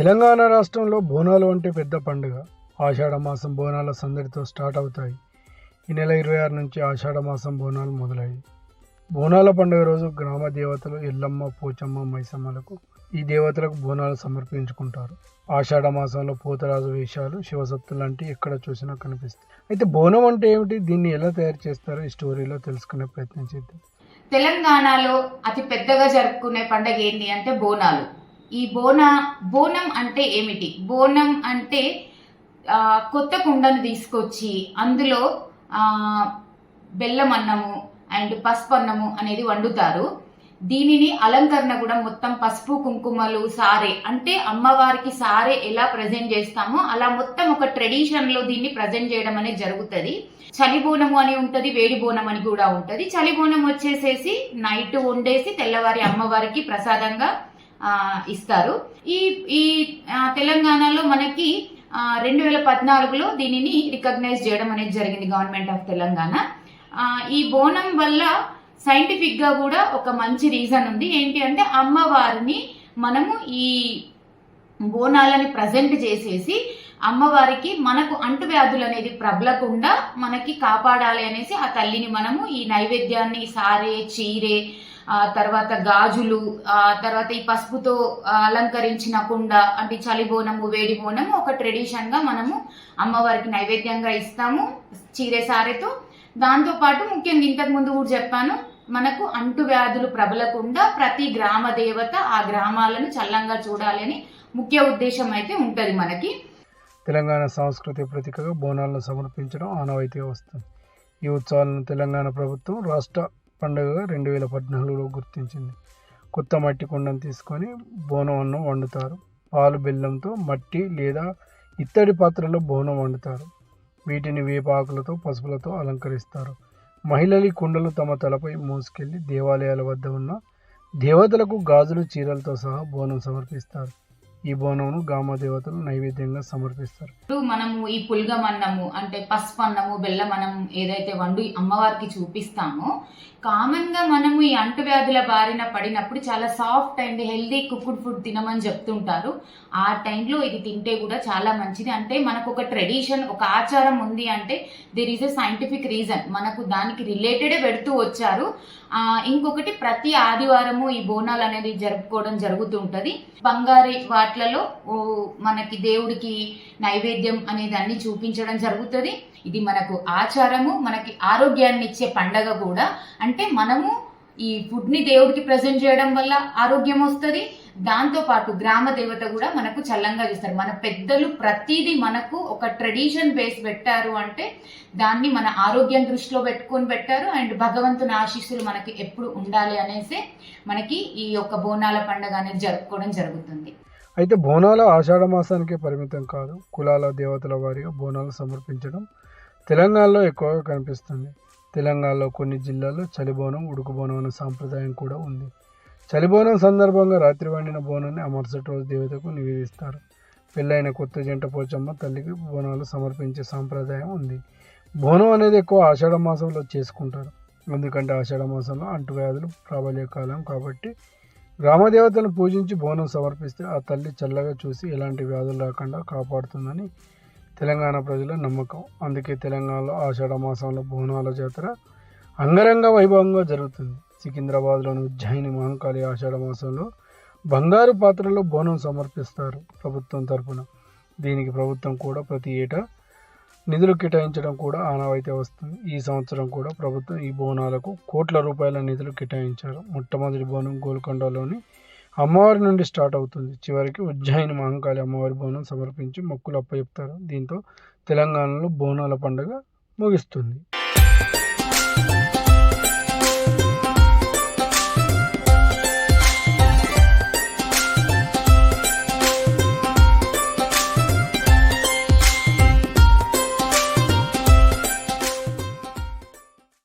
తెలంగాణ రాష్ట్రంలో బోనాలు అంటే పెద్ద పండుగ. ఆషాఢ మాసం బోనాల సందడితో స్టార్ట్ అవుతాయి. ఈ నెల ఇరవై ఆరు నుంచి ఆషాఢ మాసం బోనాలు మొదలయ్యాయి. బోనాల పండుగ రోజు గ్రామ దేవతలు ఎల్లమ్మ పోచమ్మ మైసమ్మలకు ఈ దేవతలకు బోనాలు సమర్పించుకుంటారు. ఆషాఢ మాసంలో పోతరాజు వేషాలు శివసత్తు లాంటి ఎక్కడ చూసినా కనిపిస్తాయి. అయితే బోనం అంటే ఏమిటి? దీన్ని ఎలా తయారు చేస్తారో ఈ స్టోరీలో తెలుసుకునే ప్రయత్నం చేద్దాం. తెలంగాణలో అతి పెద్దగా జరుపుకునే పండుగ ఏంటి అంటే బోనాలు. ఈ బోన బోనం అంటే ఏమిటి? బోనం అంటే కొత్త కుండను తీసుకొచ్చి అందులో బెల్లం అన్నము అండ్ పసుపు అన్నము అనేది వండుతారు. దీనిని అలంకరణ కూడా మొత్తం పసుపు కుంకుమలు సారే అంటే అమ్మవారికి సారే ఎలా ప్రజెంట్ చేస్తామో అలా మొత్తం ఒక ట్రెడిషన్లో దీన్ని ప్రజెంట్ చేయడం అనేది జరుగుతుంది. చలి బోనము అని ఉంటది వేడి బోనం అని కూడా ఉంటది. చలి బోనం వచ్చేసేసి నైట్ వండేసి తెల్లవారి అమ్మవారికి ప్రసాదంగా ఇస్తారు. ఈ ఈ తెలంగాణలో మనకి రెండు వేల పద్నాలుగులో దీనిని రికగ్నైజ్ చేయడం అనేది జరిగింది గవర్నమెంట్ ఆఫ్ తెలంగాణ. ఈ బోనం వల్ల సైంటిఫిక్గా కూడా ఒక మంచి రీజన్ ఉంది. ఏంటి అంటే అమ్మవారిని మనము ఈ బోనాలని ప్రజెంట్ చేసేసి అమ్మవారికి మనకు అంటువ్యాధులు అనేది ప్రబలకుండా మనకి కాపాడాలి అనేసి ఆ తల్లిని మనము ఈ నైవేద్యాన్ని సారే చీరే తర్వాత గాజులు ఆ తర్వాత ఈ పసుపుతో అలంకరించిన కుండ అంటే చలి బోనము వేడి బోనము ఒక ట్రెడిషన్గా మనము అమ్మవారికి నైవేద్యంగా ఇస్తాము చీరే సారెతో. దాంతో పాటు ముఖ్యంగా ఇంతకు ముందు కూడా చెప్పాను మనకు అంటువ్యాధులు ప్రబలకుండా ప్రతి గ్రామ దేవత ఆ గ్రామాలను చల్లంగా చూడాలని ముఖ్య ఉద్దేశం అయితే ఉంటుంది మనకి. తెలంగాణ సాంస్కృతిక ప్రతీకగా బోనాలను సమర్పించడం ఆనవాయితీగా వస్తుంది. ఈ ఉత్సవాలను తెలంగాణ ప్రభుత్వం రాష్ట్ర పండుగగా రెండు వేల పద్నాలుగులో గుర్తించింది. కొత్త మట్టి కుండను తీసుకొని బోనం అన్నం వండుతారు. పాలు బెల్లంతో మట్టి లేదా ఇత్తడి పాత్రలో బోనం వండుతారు. వీటిని వేపాకులతో పసుపులతో అలంకరిస్తారు. మహిళలు ఈ కుండలు తమ తలపై మోసుకెళ్ళి దేవాలయాల వద్ద ఉన్న దేవతలకు గాజులు చీరలతో సహా బోనం సమర్పిస్తారు. ఈ బోనమును గ్రామ దేవతలు నైవేద్యంగా సమర్పిస్తారు. ఇప్పుడు మనము ఈ పుల్గం అన్నము అంటే పసుపు అన్నము బెల్లం అన్నం ఏదైతే వండు అమ్మవారికి చూపిస్తామో కామన్గా మనము ఈ అంటువ్యాధుల బారిన పడినప్పుడు చాలా soft and healthy cooked food తినమని చెప్తుంటారు. ఆ టైంలో ఇది తింటే కూడా చాలా మంచిది. అంటే మనకు ఒక ట్రెడిషన్ ఒక ఆచారం ఉంది అంటే there is a scientific reason మనకు దానికి రిలేటెడే పెడుతూ వచ్చారు. ఇంకొకటి ప్రతి ఆదివారము ఈ బోనాలు అనేది జరుపుకోవడం జరుగుతుంటది బంగారి వాట్లలో మనకి దేవుడికి నైవేద్యం అనేది అన్ని చూపించడం జరుగుతుంది. ఇది మనకు ఆచారము మనకి ఆరోగ్యాన్ని ఇచ్చే పండగ కూడా. అంటే మనము ఈ ఫుడ్ని దేవుడికి ప్రజెంట్ చేయడం వల్ల ఆరోగ్యం వస్తుంది. దాంతో పాటు గ్రామ దేవత కూడా మనకు చల్లంగా చేస్తారు. మన పెద్దలు ప్రతిదీ మనకు ఒక ట్రెడిషన్ బేస్ పెట్టారు అంటే దాన్ని మన ఆరోగ్యం దృష్టిలో పెట్టుకొని పెట్టారు. అండ్ భగవంతుని ఆశీస్సులు మనకి ఎప్పుడు ఉండాలి అనేసి మనకి ఈ యొక్క బోనాల పండుగ అనేది జరుపుకోవడం జరుగుతుంది. అయితే బోనాల ఆషాఢ మాసానికే పరిమితం కాదు. కులాల దేవతల వారిగా బోనాలు సమర్పించడం తెలంగాణలో ఎక్కువగా కనిపిస్తుంది. తెలంగాణలో కొన్ని జిల్లాల్లో చలిబోనం ఉడుకుబోనం అనే సాంప్రదాయం కూడా ఉంది. చలిబోనం సందర్భంగా రాత్రి వండిన బోనాన్ని ఆ మరుసటి రోజు దేవతకు నివేదిస్తారు. పెళ్ళైన కొత్త జంట పోచమ్మ తల్లికి బోనాలు సమర్పించే సాంప్రదాయం ఉంది. బోనం అనేది ఎక్కువ ఆషాఢ మాసంలో చేసుకుంటారు. ఎందుకంటే ఆషాఢ మాసంలో అంటువ్యాధులు ప్రాబల్య కాలం కాబట్టి గ్రామదేవతలను పూజించి బోనం సమర్పిస్తే ఆ తల్లి చల్లగా చూసి ఎలాంటి వ్యాధులు రాకుండా కాపాడుతుందని తెలంగాణ ప్రజల నమ్మకం. అందుకే తెలంగాణలో ఆషాఢ మాసంలో బోనాల జాతర అంగరంగ వైభవంగా జరుగుతుంది. సికింద్రాబాద్లోని ఉజ్జయిని మహంకాళి ఆషాఢ మాసంలో బంగారు పాత్రలో బోనం సమర్పిస్తారు ప్రభుత్వం తరపున. దీనికి ప్రభుత్వం కూడా ప్రతి ఏటా నిధులు కేటాయించడం కూడా ఆనవాయితీ వస్తుంది. ఈ సంవత్సరం కూడా ప్రభుత్వం ఈ బోనాలకు కోట్ల రూపాయల నిధులు కేటాయించారు. మొట్టమొదటి బోనం గోల్కొండలోని అమ్మవారి నుండి స్టార్ట్ అవుతుంది. చివరికి ఉజ్జయిని మహంకాళి అమ్మవారి బోనం సమర్పించి మొక్కులు అప్పచెప్తారు. దీంతో తెలంగాణలో బోనాల పండుగ ముగిస్తుంది.